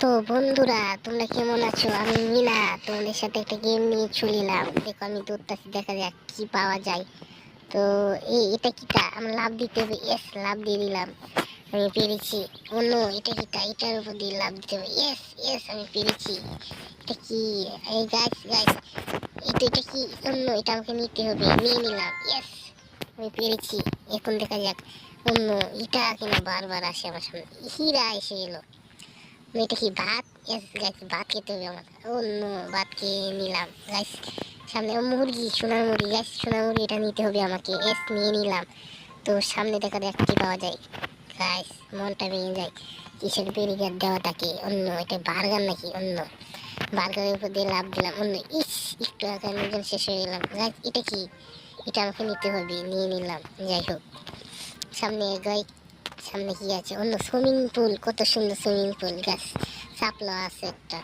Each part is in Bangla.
তো বন্ধুরা, তোমরা কেমন আছো? আমি মিনা, তোমাদের সাথে একটা গেম নিয়ে চলিলাম দেখো, আমি দৌড়তাছি, দেখা যাক কি পাওয়া যায়। তো এই, এটা কিটা? আমি লাভ দিতে হবে। এস লাভ দিয়ে দিলাম। আমি পেরেছি। অন্য এটা কিটা? এটার উপর দিয়ে লাভ দিতে হবে। এস ইয়েস আমি পেরেছি। এটা কি? এই গাছ গাছ এটা এটা কি? অন্য এটা আমাকে নিতে হবে। নিয়ে নিলাম। এস আমি পেরেছি। এখন দেখা যাক। অন্য এটা কিনা বারবার আসে আমার সামনে। হীরা এসে এলো। এটা কি ভাত? এস ভাত খেতে হবে আমার অন্য ভাত খেয়ে নিলাম। গাইস সামনে মুরগি, সোনার মুরগি। গাইস সোনার মুরগি এটা নিতে হবে আমাকে। এস নিয়ে নিলাম। তো সামনে দেখা যাক কি পাওয়া যায়। গাইস মনটা ভেঙে যায়। কিসের বেরিগার দেওয়া থাকে অন্য, এটা বার্গার নাকি? অন্য। বার্গারের উপর দিয়ে লাভ দিলাম। অন্য, ইস, একটু আগে নিজের শেষ হয়ে গেলাম। গাইস এটা কি? এটা আমাকে নিতে হবে। নিয়ে নিলাম। যাই হোক। সামনে গাই সামনে কি আছে? অন্য সুইমিং পুল, কত সুন্দর সুইমিং পুল, গাছ। চাপলা আছে একটা।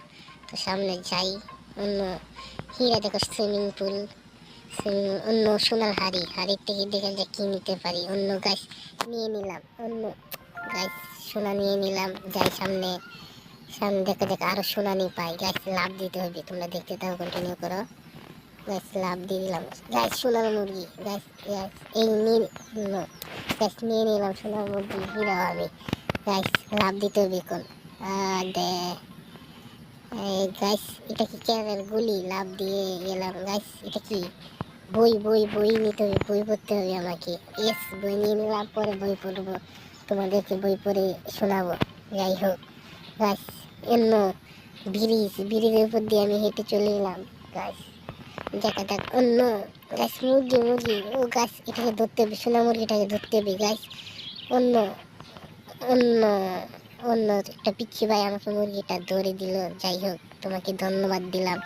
তো সামনে যাই, অন্য হীরা দেখো, সুইমিং পুল। অন্য সোনার হাড়ি। হাড়ির থেকে দেখে যে কি নিতে পারি। অন্য গাছ নিয়ে নিলাম, অন্য গাছ সোনা নিয়ে নিলাম। যাই সামনে সামনে দেখে দেখে, আরও সোনা নিয়ে পাই। গাছ লাভ দিতে হবে, তোমরা দেখতে থাকো কন্টিনিউ করো। গাছ লাভ দিয়ে দিলাম গাছ সোনার মুরগি। গাছ গাছ এই নিয়ে গাছ নিয়ে নিলাম সোনার মুরগি হিরাও আমি। গাছ লাভ দিতে হবে কোন দে। এই এটা কি ক্যারের গুলি? লাভ দিয়ে গেলাম। গাছ এটা কি? বই বই বই নিতে হবে, বই পড়তে হবে আমাকে। এস বই নিয়ে নিলাম, পরে বই পড়ব। তোমাদেরকে বই পড়ে শোনাবো। যাই হোক। গাছ অন্য ব্রিজ ব্রিজের উপর দিয়ে আমি হেঁটে চলে এলাম। গাছ দেখা যাক, অন্য গাছ মুরগি মুরগি, ও গাছ এটাকে ধরতে হবে, সোনা মুরগিটাকে ধরতে হবে, গাছ। অন্য অন্য অন্য একটা পিচ্ছি ভাই আমাকে মুরগিটা ধরে দিল, যাই হোক, তোমাকে ধন্যবাদ দিলাম।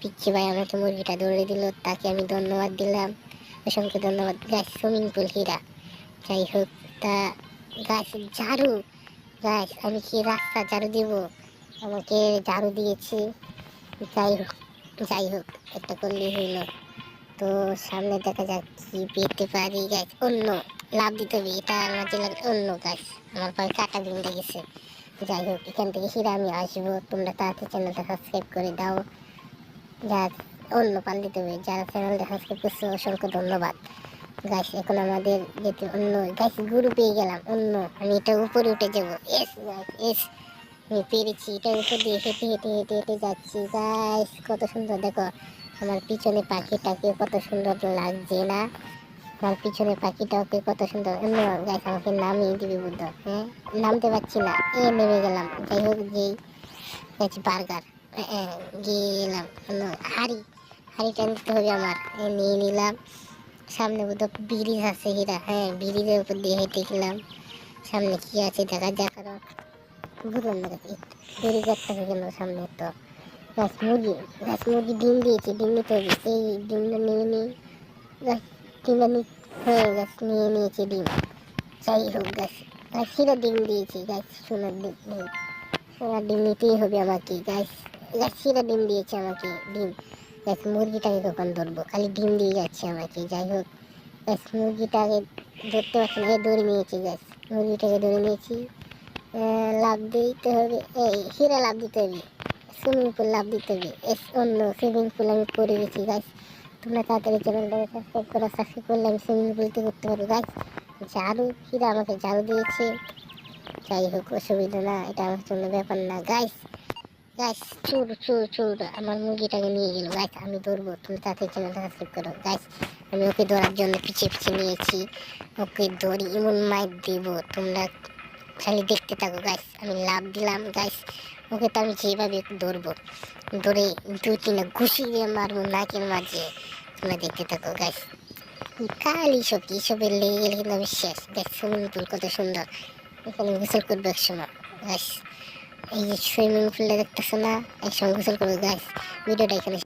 পিচ্ছি ভাই আমাকে মুরগিটা ধরে দিল, তাকে আমি ধন্যবাদ দিলাম। অসংখ্য ধন্যবাদ, গাছ সুইমিং পুল হীরা। যাই হোক, তা গাছ ঝাড়ু, গাছ আমি কি রাস্তা ঝাড়ু দিব? আমাকে ঝাড়ু দিয়েছি। যাই হোক। যাই হোক, একটা করলেই হইল। তো সামনে দেখা যাক কি পেতে পারি গাছ অন্য, লাভ দিতে হবে, এটা আমার জেলার অন্য গাছ আমার পরে কাটা দিন গেছে। যাই হোক, এখান থেকে হিরা আমি আসব। তোমরা তাড়াতাড়ি চ্যানেলটা সাবস্ক্রাইব করে দাও। যা অন্য পাল দিতে হবে, যারা চ্যানেলটা সাবস্ক্রাইব করছে, অসংখ্য ধন্যবাদ। গাছ এখন আমাদের যেতে অন্য গাছ গুরু পেয়ে গেলাম, অন্য। আমি এটা উপরে উঠে যাব। এস গাছ এস পেরেছি। এটা উপর দিয়ে হেঁটে হেঁটে হেঁটে হেঁটে যাচ্ছি। গাছ কত সুন্দর। দেখো, আমার পিছনে পাখিটাকে কত সুন্দর লাগছে না? আমার পিছনে পাখিটাকে কত সুন্দর। গাছ আমাকে নামিয়ে দিবি বুদ্ধ হ্যাঁ? নামতে পারছি না। এ, নেমে গেলাম। যাই হোক, যেই গাছ বার্গার। গেলাম। হাড়ি হাড়িটা নিতে হবে আমার। নিয়ে নিলাম। সামনে বোধ ব্রিজ আছে, হীরা। হ্যাঁ ব্রিজের উপর দিয়ে হেঁটে গেলাম। সামনে কি আছে, দেখা যাক। আরও বুঝলাম না ব্রিজেরটা গেল সামনে তো গাছ মুরগি গাছ মুরগি ডিম দিয়েছে ডিম নিতে হবে এই ডিমটা নিয়ে নিই গাছ ডিমটা নি হ্যাঁ গাছ নিয়ে নিয়েছে ডিম যাই হোক গাছ গাছ হিরা ডিম দিয়েছে গাছ সোনার ডিম ডিম সোনার ডিম নিতেই হবে আমাকে গাছ গাছ হিরা ডিম দিয়েছে আমাকে ডিম গাছ মুরগিটাকে কখন ধরবো। খালি ডিম দিয়ে যাচ্ছে আমাকে। যাই হোক গাছ মুরগিটাকে ধরতে পারছি না। ধরে নিয়েছি গাছ মুরগিটাকে ধরে নিয়েছি। লাভ দিতে হবে। এই হিরা লাভ দিতে হবে। সুইমিং পুল লাভ দিতে হবে। এস অন্য সুইমিং পুল আমি করে গেছি গাছ তোমরা তাড়াতাড়ি চ্যানেলটাকে সাবস্ক্রাইব করো সাবস্ক্রাইব করলে আমি সুইমিং পুলতে করতে পারব গাছ ঝাড়ু, হিরা আমাকে ঝাড়ু দিয়েছে। যাই হোক, অসুবিধা না, এটা আমার জন্য ব্যাপার না গাছ গাছ চুর চুর চুর, আমার মুরগিটাকে নিয়ে গেল গাছ আমি ধরবো, তুমি তাড়াতাড়ি চ্যানেলটা সাবস্ক্রাইব করো গাছ আমি ওকে ধরার জন্য পিছিয়ে পিছিয়ে নিয়েছি, ওকে ধরি, এমন মাইক দেবো, তোমরা খালি দেখতে থাকো গাছ আমি লাভ দিলাম গাছ ওকে তো আমি যেভাবে ধরবো, ধরে দু তিনটা ঘুষি দিয়ে মারবো, নাকের মাঝে। তোমরা দেখতে থাকো গাছ কাল এইসব এইসবের লেগে গেলে কিন্তু আমি শেষ। গাছ সুইমিং পুল কত সুন্দর। এখানে গোসল করব এক সময় গাছ এই যে সুইমিং পুলটা দেখতেছো না? একসঙ্গে গোসল করব গাছ ভিডিওটা এখানে